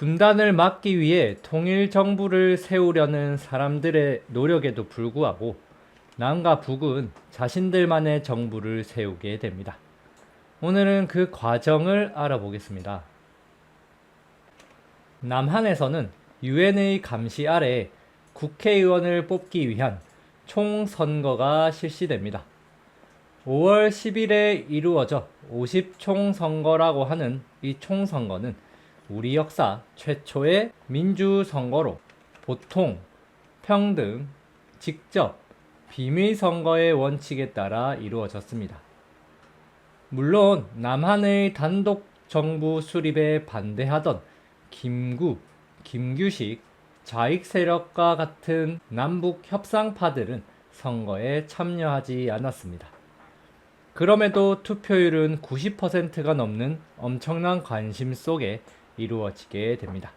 분단을 막기 위해 통일 정부를 세우려는 사람들의 노력에도 불구하고 남과 북은 자신들만의 정부를 세우게 됩니다. 오늘은 그 과정을 알아보겠습니다. 남한에서는 유엔의 감시 아래 국회의원을 뽑기 위한 총선거가 실시됩니다. 5월 10일에 이루어져 50총선거라고 하는 이 총선거는 우리 역사 최초의 민주선거로 보통, 평등, 직접, 비밀선거의 원칙에 따라 이루어졌습니다. 물론 남한의 단독 정부 수립에 반대하던 김구, 김규식, 좌익 세력과 같은 남북 협상파들은 선거에 참여하지 않았습니다. 그럼에도 투표율은 90%가 넘는 엄청난 관심 속에 이루어지게 됩니다.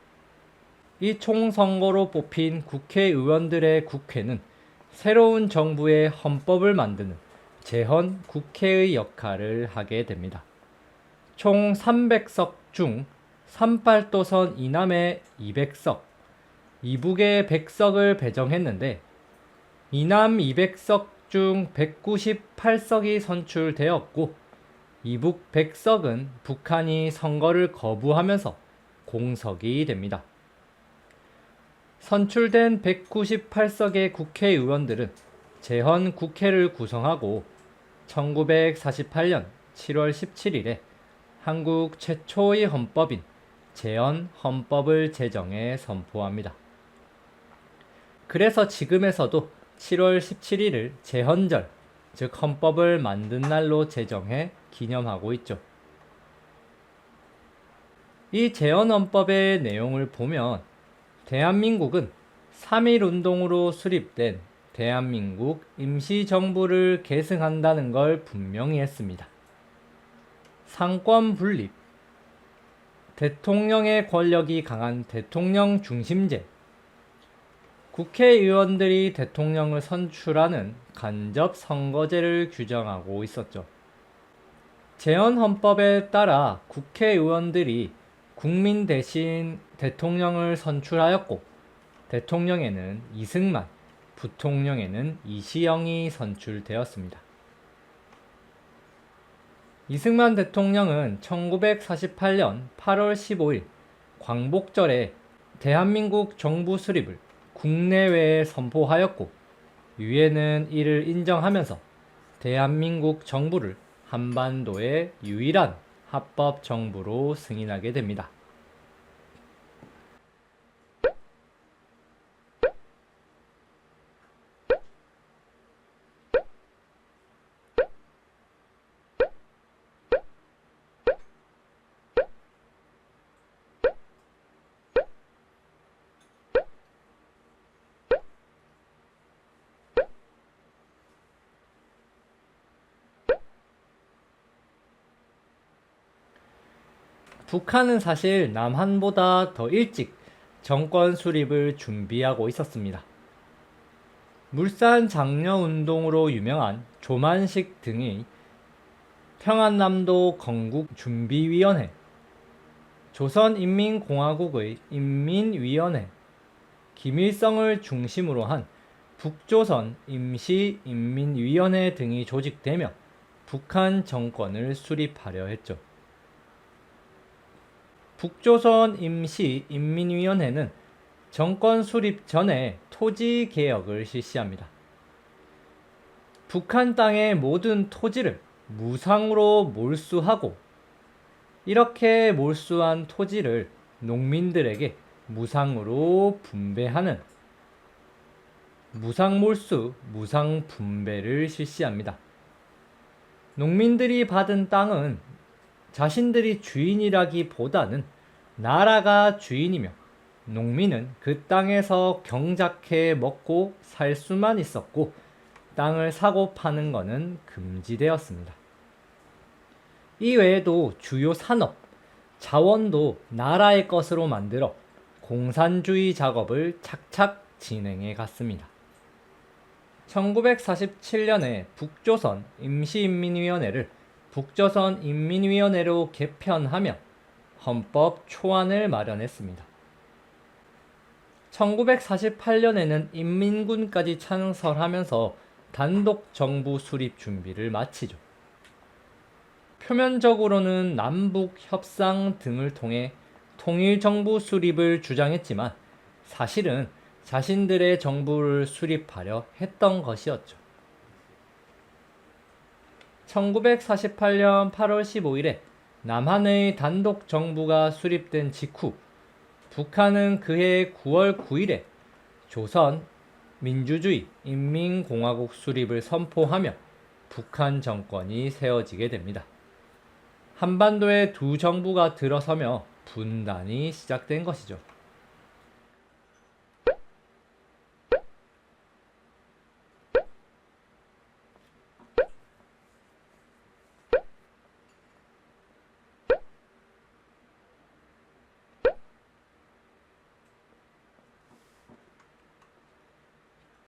이 총선거로 뽑힌 국회의원들의 국회는 새로운 정부의 헌법을 만드는 재헌 국회의 역할을 하게 됩니다. 총 300석 중 삼팔도선 이남에 200석, 이북에 100석을 배정했는데 이남 200석 중 198석이 선출되었고 이북 100석은 북한이 선거를 거부하면서 공석이 됩니다. 선출된 198석의 국회의원들은 재헌 국회를 구성하고 1948년 7월 17일에 한국 최초의 헌법인 재헌 헌법을 제정해 선포합니다. 그래서 지금에서도 7월 17일을 재헌절, 즉 헌법을 만든 날로 제정해 기념하고 있죠. 이 재헌헌법의 내용을 보면 대한민국은 3.1 운동으로 수립된 대한민국 임시정부를 계승한다는 걸 분명히 했습니다. 상권 분립, 대통령의 권력이 강한 대통령 중심제, 국회의원들이 대통령을 선출하는 간접 선거제를 규정하고 있었죠. 재헌헌법에 따라 국회의원들이 국민 대신 대통령을 선출하였고 대통령에는 이승만, 부통령에는 이시영이 선출되었습니다. 이승만 대통령은 1948년 8월 15일 광복절에 대한민국 정부 수립을 국내외에 선포하였고 유엔은 이를 인정하면서 대한민국 정부를 한반도의 유일한 합법 정부로 승인하게 됩니다. 북한은 사실 남한보다 더 일찍 정권 수립을 준비하고 있었습니다. 물산 장려 운동으로 유명한 조만식 등이 평안남도 건국 준비위원회, 조선인민공화국의 인민위원회, 김일성을 중심으로 한 북조선 임시인민위원회 등이 조직되며 북한 정권을 수립하려 했죠. 북조선 임시 인민위원회는 정권 수립 전에 토지 개혁을 실시합니다. 북한 땅의 모든 토지를 무상으로 몰수하고 이렇게 몰수한 토지를 농민들에게 무상으로 분배하는 무상몰수, 무상분배를 실시합니다. 농민들이 받은 땅은 자신들이 주인이라기보다는 나라가 주인이며 농민은 그 땅에서 경작해 먹고 살 수만 있었고 땅을 사고 파는 것은 금지되었습니다. 이 외에도 주요 산업, 자원도 나라의 것으로 만들어 공산주의 작업을 착착 진행해 갔습니다. 1947년에 북조선 임시인민위원회를 북조선 인민위원회로 개편하며 헌법 초안을 마련했습니다. 1948년에는 인민군까지 창설하면서 단독 정부 수립 준비를 마치죠. 표면적으로는 남북 협상 등을 통해 통일 정부 수립을 주장했지만 사실은 자신들의 정부를 수립하려 했던 것이었죠. 1948년 8월 15일에 남한의 단독 정부가 수립된 직후 북한은 그해 9월 9일에 조선 민주주의 인민공화국 수립을 선포하며 북한 정권이 세워지게 됩니다. 한반도에 두 정부가 들어서며 분단이 시작된 것이죠.